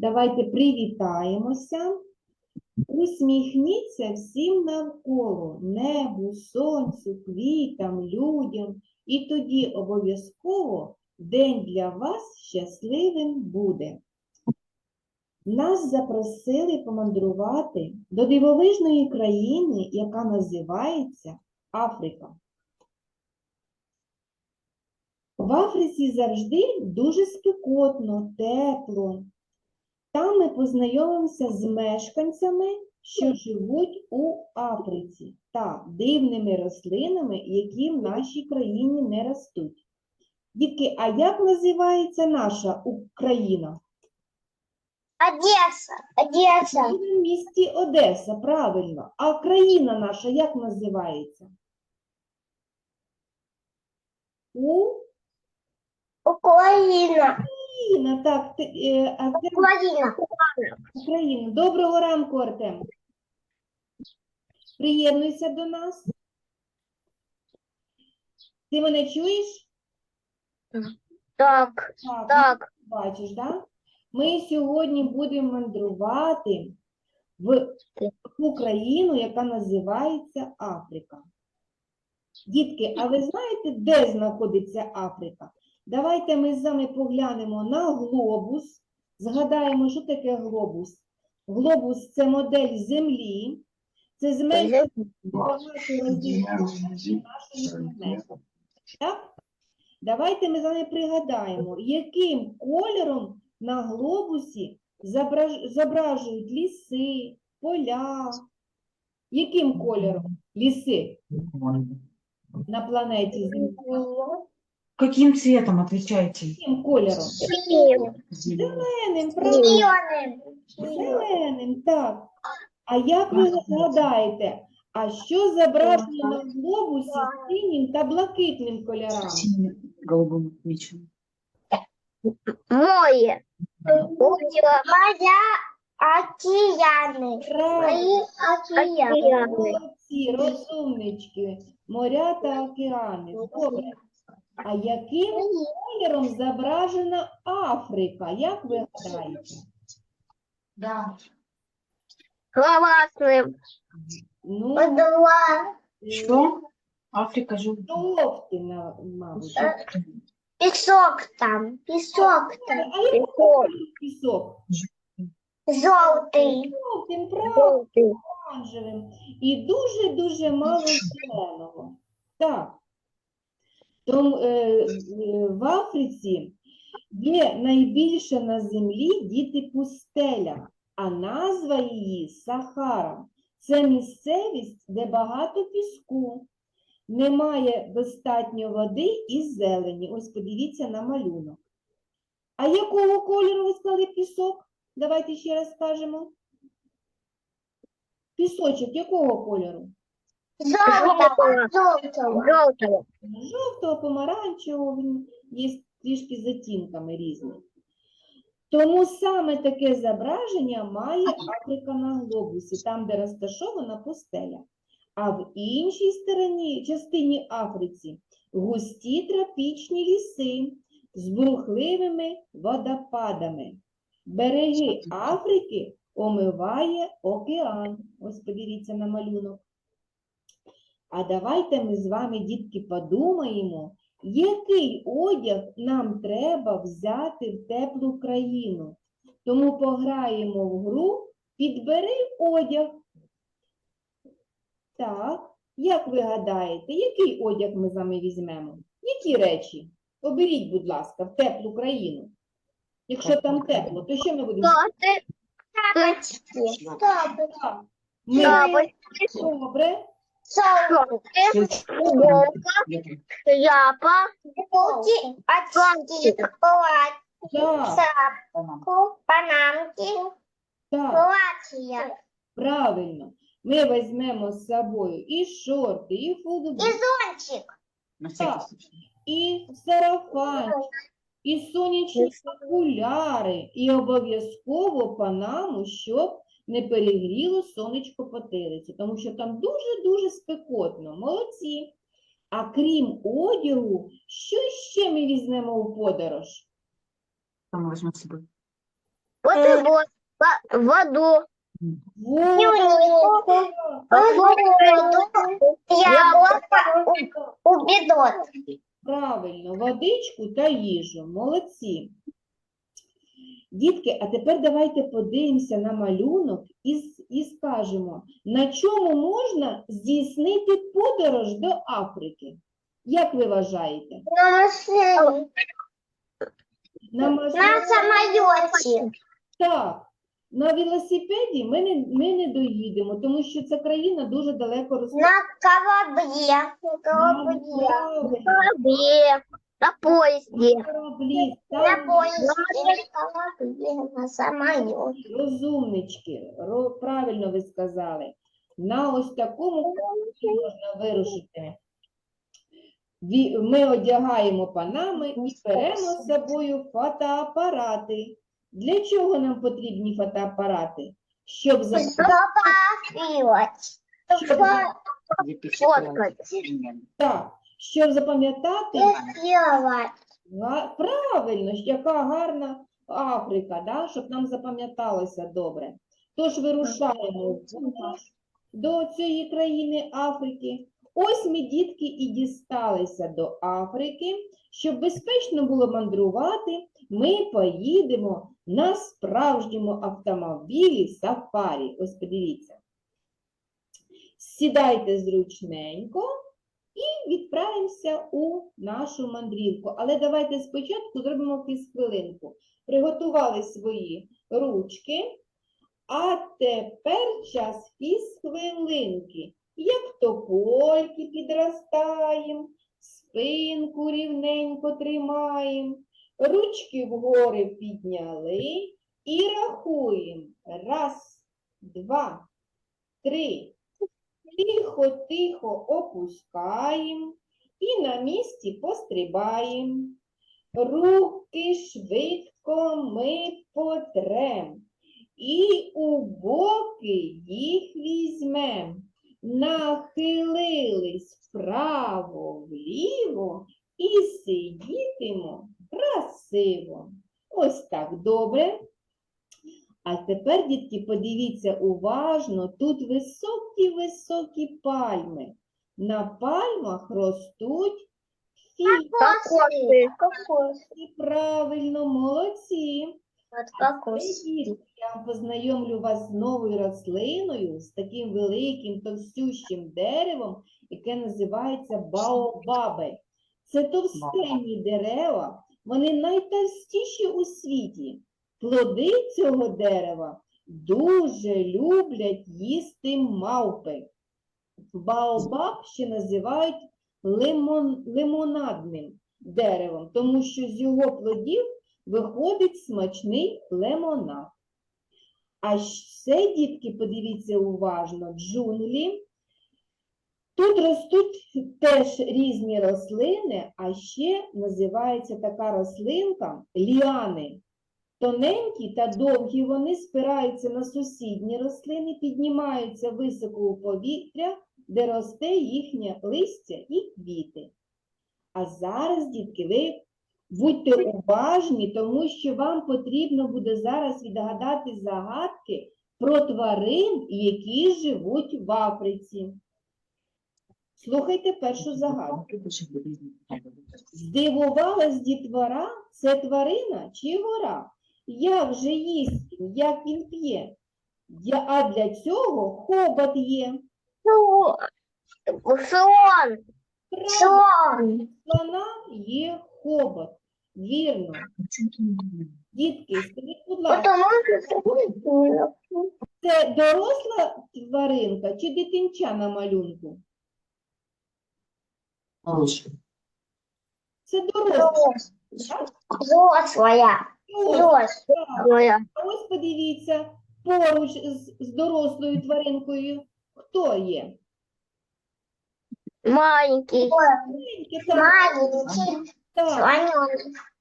Давайте привітаємося. Усміхніться всім навколо небу, сонцю, квітам, людям, і тоді обов'язково день для вас щасливим буде. Нас запросили помандрувати до дивовижної країни, яка називається Африка. В Африці завжди дуже спекотно, тепло. Там ми познайомимося з мешканцями, що живуть у Африці, та дивними рослинами, які в нашій країні не ростуть. Дітки, а як називається наша Україна? Одесса, Ми в місті Одеса, правильно. А країна наша як називається? У- Украина, Україна, так, ти, е, Артем, Украина. Україна. Доброго ранку, Артем. Приєднуйся до нас. Ти мене чуєш? Так, Так, так, бачиш, да? Ми сьогодні будемо мандрувати в таку країну, яка називається Африка. Дітки, а ви знаєте, де знаходиться Африка? Давайте ми з вами поглянемо на глобус, згадаємо, що таке глобус. Глобус це модель Землі, це разів нашої планети. Давайте ми з вами пригадаємо, яким кольором на глобусі зображують ліси, поля. Яким кольором ліси на планеті Земля? Каким цветом отвечайте? Яким кольором? синим, Зеленим, правильно? зеленым, Зеленим, так. А як ви згадаєте, а що зображено на глобусі синім та блакитним кольорами? Синим голубым отмечено. море, озеро, моря, океаны, Правильно. океаны. Молодці, розумнички, моря та океани. Добре. А яким кольором зображена Африка? Як ви гадаєте? Да. Красным, Ну, подала, Что? Африка живет. жовтий, на- мабуть. песок там, песок там, А який песок, пісок? желтый, Жовтим, правильно, желтый, оранжевим. І дуже-дуже мало зеленого. Так. Тому е, е, в Африці є найбільша на землі діти пустеля, а назва її Сахара. Це місцевість, де багато піску, немає достатньо води і зелені. Ось подивіться на малюнок. А якого кольору ви сказали пісок? Давайте ще раз скажемо. Пісочок якого кольору? Желтого, желтого, желтого. Жовтого, помаранчевого, він є трішки з затінками різні. Тому саме таке зображення має Африка на глобусі, там, де розташована пустеля. А в іншій стороні, частині Африці густі тропічні ліси з бурхливими водопадами. Береги Африки омиває океан. Ось подивіться на малюнок. А давайте ми з вами, дітки, подумаємо, який одяг нам треба взяти в теплу країну. Тому пограємо в гру Підбери одяг. Так, як ви гадаєте, який одяг ми з вами візьмемо? Які речі? Оберіть, будь ласка, в теплу країну. Якщо там тепло, то що ми будемо? Тапочки, Ми тапочки, добре. Солнце, футболка, шляпа, очки, платье, шапку, панамки, так. платье Правильно. Ми візьмемо з собою і шорти, і и футболку, зонтик. На всякий случай. і сарафанчик, і сонячні окуляри, і обов'язково панаму, щоб не перегріло сонечко потилицю, тому що там дуже-дуже спекотно. Молодці. А крім одягу, що ще ми візьмемо у подорож? Что мы возьмем с собой? Бутерброд. Во- Воду. Правильно, водичку та їжу. Молодці. Дітки, а тепер давайте подивимося на малюнок і, і скажемо, на чому можна здійснити подорож до Африки? Як ви вважаєте? На машине. На, маш- На самолете. Так, на велосипеді ми не, ми не доїдемо, тому що ця країна дуже далеко розташована. На корабле. На корабле. На поезде. на кораблі, На там поезде. На самолете. Розумнички, ро- правильно ви сказали. На ось такому кораблі можна вирушити. Ві- Ми одягаємо панами і беремо з собою фотоапарати. Для чого нам потрібні фотоапарати? Щоб за- щоб, Фоткать. так, щоб запам'ятати Правильно, яка гарна Африка, да? щоб нам запам'яталося добре. Тож вирушаємо до цієї країни Африки. Ось ми, дітки, і дісталися до Африки. Щоб безпечно було мандрувати, ми поїдемо на справжньому автомобілі сафарі. Ось подивіться. Сідайте зручненько відправимося у нашу мандрівку. Але давайте спочатку зробимо хвилинку. Приготували свої ручки. А тепер час хвилинки. Як то польки підростаємо, спинку рівненько тримаємо, ручки вгори підняли і рахуємо. Раз, два, три. Тихо-тихо опускаємо і на місці пострибаємо. Руки швидко ми потрем. І у боки їх візьмем. Нахилились вправо вліво і сидітимо красиво. Ось так добре. А тепер, дітки, подивіться уважно, тут високі-високі пальми. На пальмах ростуть фіки. Правильно, молодці. Я познайомлю вас з новою рослиною, з таким великим товстющим деревом, яке називається баобаби. Це товстенні дерева, вони найтовстіші у світі. Плоди цього дерева дуже люблять їсти мавпи. Баобаб ще називають лимон, лимонадним деревом, тому що з його плодів виходить смачний лимонад. А ще, дітки, подивіться уважно, джунглі. Тут ростуть теж різні рослини, а ще називається така рослинка ліани. Тоненькі та довгі вони спираються на сусідні рослини, піднімаються високо у повітря, де росте їхнє листя і квіти. А зараз, дітки, ви будьте уважні, тому що вам потрібно буде зараз відгадати загадки про тварин, які живуть в Африці. Слухайте першу загадку. Здивувалась дітвора, це тварина чи гора? Як же їсть, він, як він п'є? А для цього хобот є. Слон. Слон. Слон. слона є хобот. Вірно. Дітки, скажіть, будь ласка, це доросла тваринка чи дитинча на малюнку? Це доросла. Взрослая. Ось, а ось подивіться, поруч з, з дорослою тваринкою хто є? Маленький. Маленьке, так, Маленький. так, Слоненок.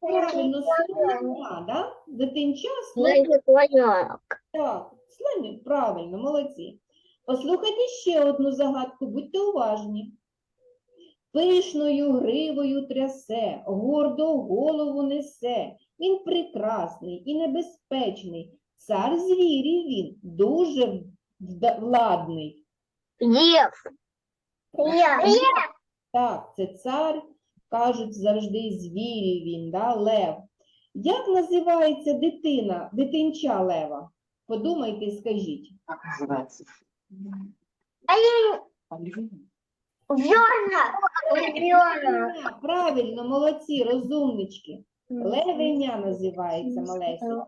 правильно, слоненка, да? Дитинча, слон, Маленький слоненок. так, слони, правильно, молодці. Послухайте ще одну загадку, будьте уважні. Пишною гривою трясе, гордо голову несе, Він прекрасний і небезпечний. Цар звірів він дуже владний. Лев. Лев. Так, це цар, кажуть завжди звірів він, да? лев. Як називається дитина, дитинча лева? Подумайте і скажіть. Оливье. Зерна. Зерна. Правильно, молодці, розумнички. Левеня називається малесенька.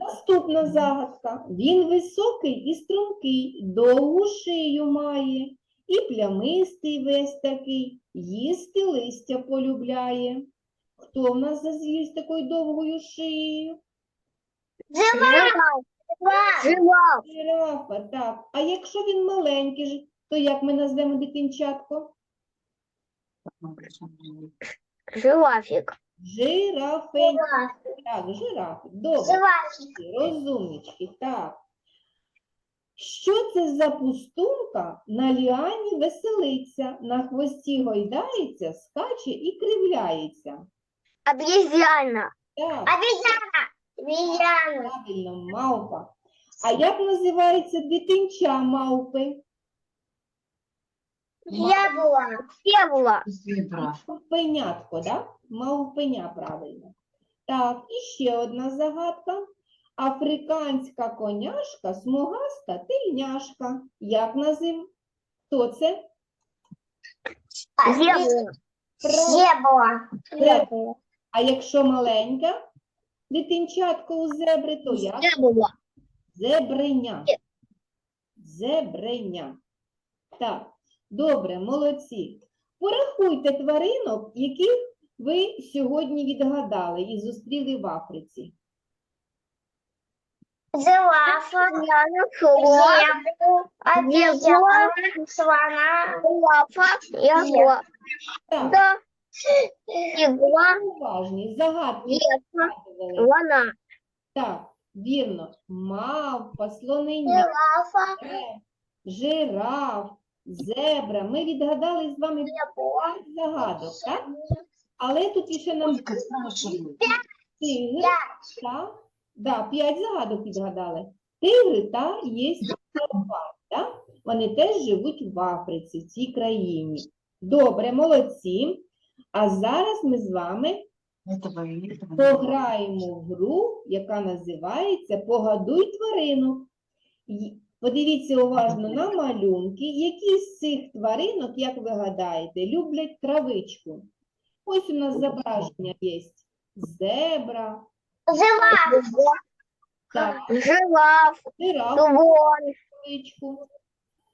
Наступна загадка. Він високий і стрункий, довгу шию має, і плямистий весь такий, їсти листя полюбляє. Хто в нас за звір з такою довгою шиєю? Жираф. Жираф. Жирафа, так. А якщо він маленький, ж, то як ми назвемо дитинчатко? Как придумали. Так, жираф. Добре. Жирафик. Розумнички, так. Що це за пустунка на ліані веселиться, на хвості гойдається, скаче і кривляється? Обезьяна. Так, Обезьяна. Обезьяна. правильно, мавпа. А як називається дитинча мавпи? Яблоко. Яблоко. Зебра. Мавпенятко, да? Мавпеня, правильно. Так, і ще одна загадка. Африканська коняшка, смугаста тельняшка. Як назив? Хто це? Зебра. Зебра. А якщо маленька дитинчатко у зебри, то як? Зебра. Зебреня. Зебреня. Так, добре, молодці. Порахуйте тваринок, яких ви сьогодні відгадали і зустріли в Африці. Жирафа, зебру, слона, ягуар. Так, уважні, загадки леса, Так, вірно. Мавпа, слонення, лев, жираф, зебра. Ми відгадали з вами п'ять загадок, так? Але тут іще нам Сколько спрашивают? тигр, та, да, п'ять загадок відгадали. Тигри та є леопард, та? Вони теж живуть в Африці, в цій країні. Добре, молодці. А зараз ми з вами Этого и этого. не было. пограємо в гру, яка називається Погадуй тваринок. Подивіться уважно на малюнки, які з цих тваринок, як ви гадаєте, люблять травичку. Ось у нас зображення є. Зебра, жираф, так, жираф, жираф, травичку.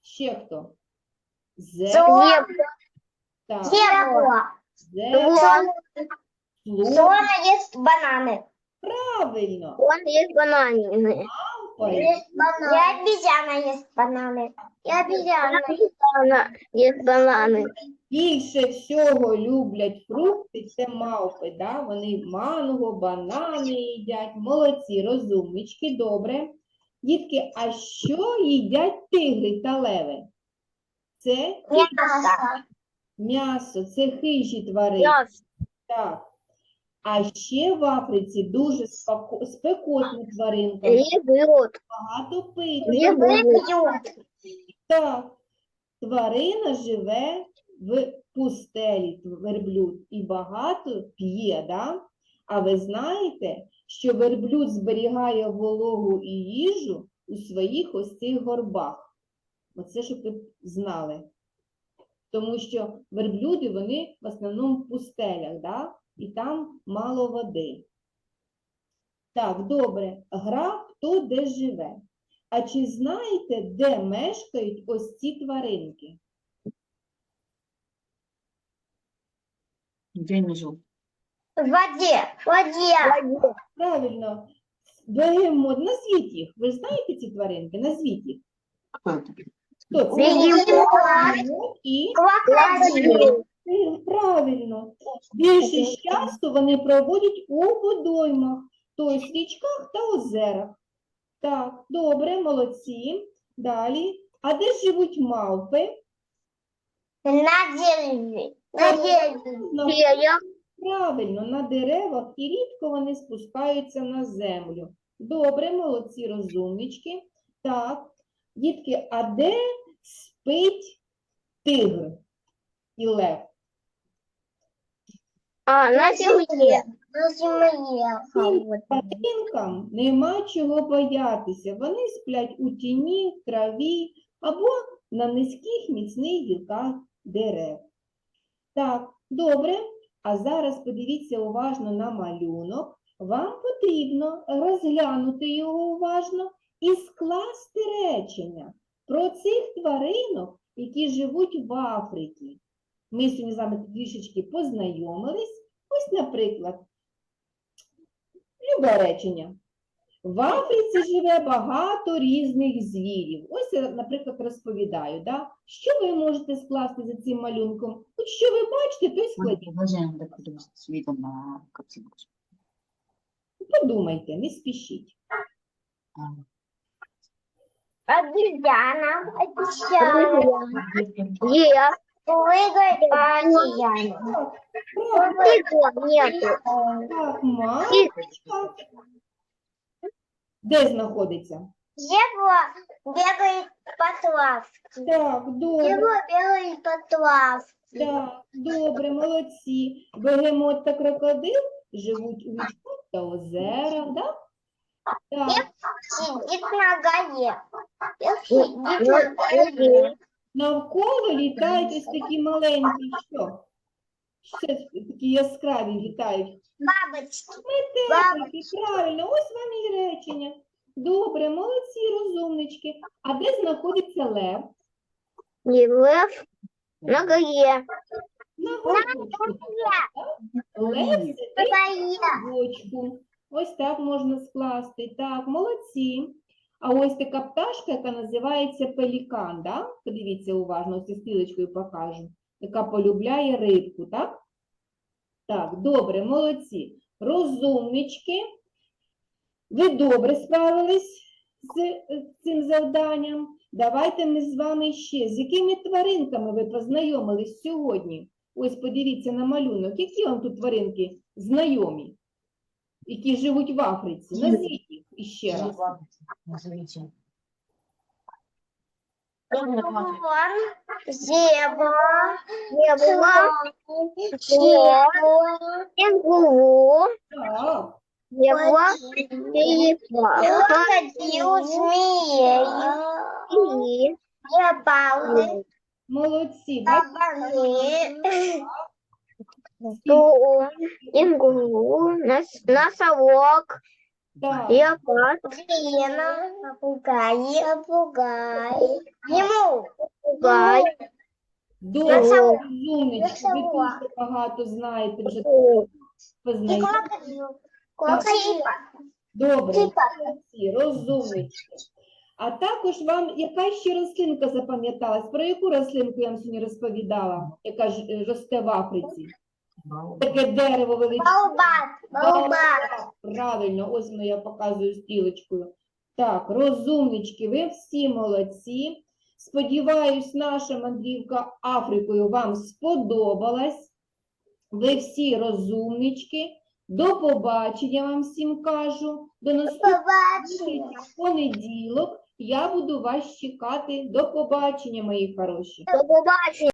Ще хто? Зебра, зебра, так, зебра, зебра, слон. слон. Слона ест бананы. Правильно. Он ест бананы. Мавпа И обезьяна ест бананы. И обезьяна. Обезьяна ест бананы. Більше всього люблять фрукти, це мавпи, да? вони манго, банани їдять, молодці, розумнички, добре. Дітки, а що їдять тигри та леви? Це Мясо. м'ясо, це хижі тварини. Мясо. Так. А ще в Африці дуже споко- спекотна тваринка, Ребет. багато пити. Ребет. Так, тварина живе в пустелі, верблюд, і багато п'є, да? А ви знаєте, що верблюд зберігає вологу і їжу у своїх ось цих горбах. Оце, щоб ви знали. Тому що верблюди, вони в основному в пустелях, да? І там мало води. Так, добре. Гра хто де живе. А чи знаєте, де мешкають ось ці тваринки? Где они живут? В воде. В воде. Правильно, бегемот, назвіть їх. Ви ж знаєте ці тваринки? Назвіть їх. Хто це? Бегемот. Бегемот і Крокодил. Правильно. Більшість часу вони проводять у водоймах, тобто в річках та озерах. Так, добре, молодці. Далі. А де живуть мавпи? На дереве. На Деревья. Правильно, на деревах і рідко вони спускаються на землю. Добре, молодці, розумнички. Так, дітки, а де спить тигр і лев? А, на земле. На земле. Цим тваринкам нема чого боятися. Вони сплять у тіні, траві або на низьких міцних гілках дерев. Так, добре. А зараз подивіться уважно на малюнок. Вам потрібно розглянути його уважно і скласти речення про цих тваринок, які живуть в Африці. Ми сьогодні з вами трішечки познайомились. Ось, наприклад, любе речення. В Африці живе багато різних звірів. Ось я, наприклад, розповідаю, да? що ви можете скласти за цим малюнком? От що ви бачите, то й складіть. Подумайте, не спішіть. А, Обезьяна. Обезьяна. Е. Де знаходиться? Зебра бегает по травке. Так, добре. Зебра бегает по травке. Так, добре, молодці. Бегемот та крокодил живуть у річках та озерах, да? Так, Сидит на горе. Сидит на горе. Навколо літають ось такі маленькі, що? Це такі яскраві літають? Бабочки. Метелики, правильно, ось вам і речення. Добре, молодці, розумнички. А де знаходиться лев? Лев на горе. На. Лев сидить горе. бочку. Ось так можна скласти. Так, молодці. А ось така пташка, яка називається пелікан, да? Подивіться уважно, ось я стрілочкою покажу. Яка полюбляє рибку, так? Так, добре, молодці. Розумнички. Ви добре справились з е, цим завданням. Давайте ми з вами ще. З якими тваринками ви познайомились сьогодні? Ось подивіться на малюнок. Які вам тут тваринки знайомі, які живуть в Африці? Назвіть їх іще раз. Назовите. Зебра. Зебра. Зебра. Кенгуру. Так, Зебра. Крокодил. Змея. Леопарды. молодці. Бачите, Кабаны. Слон. Кенгуру. нос- Носорог. Так, Леопард. Змея. Попугай. Попугай. Ему. Попугай. добре, розумнички. Ви дуже багато знаєте вже И познайомі. крокодил. Крокодил. Добре, молодці, розумнички. А також вам яка ще рослинка запам'яталась? Про яку рослинку я вам сьогодні розповідала, яка ж е, росте в Африці? Таке дерево. Baobab. Baobab. Правильно, ось воно я показую стрілочкою. Так, розумнички, ви всі молодці. Сподіваюсь, наша мандрівка Африкою вам сподобалась. Ви всі розумнички. До побачення вам всім кажу. До наступного понеділок. Я буду вас чекати. До побачення, мої хороші. До побачення.